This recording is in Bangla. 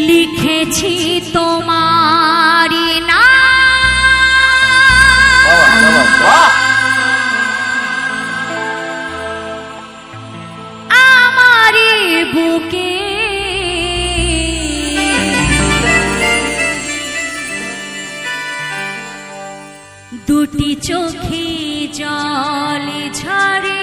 লিখেছি তোমারি না আমারি বুকে দুটি চোখে জল ঝরে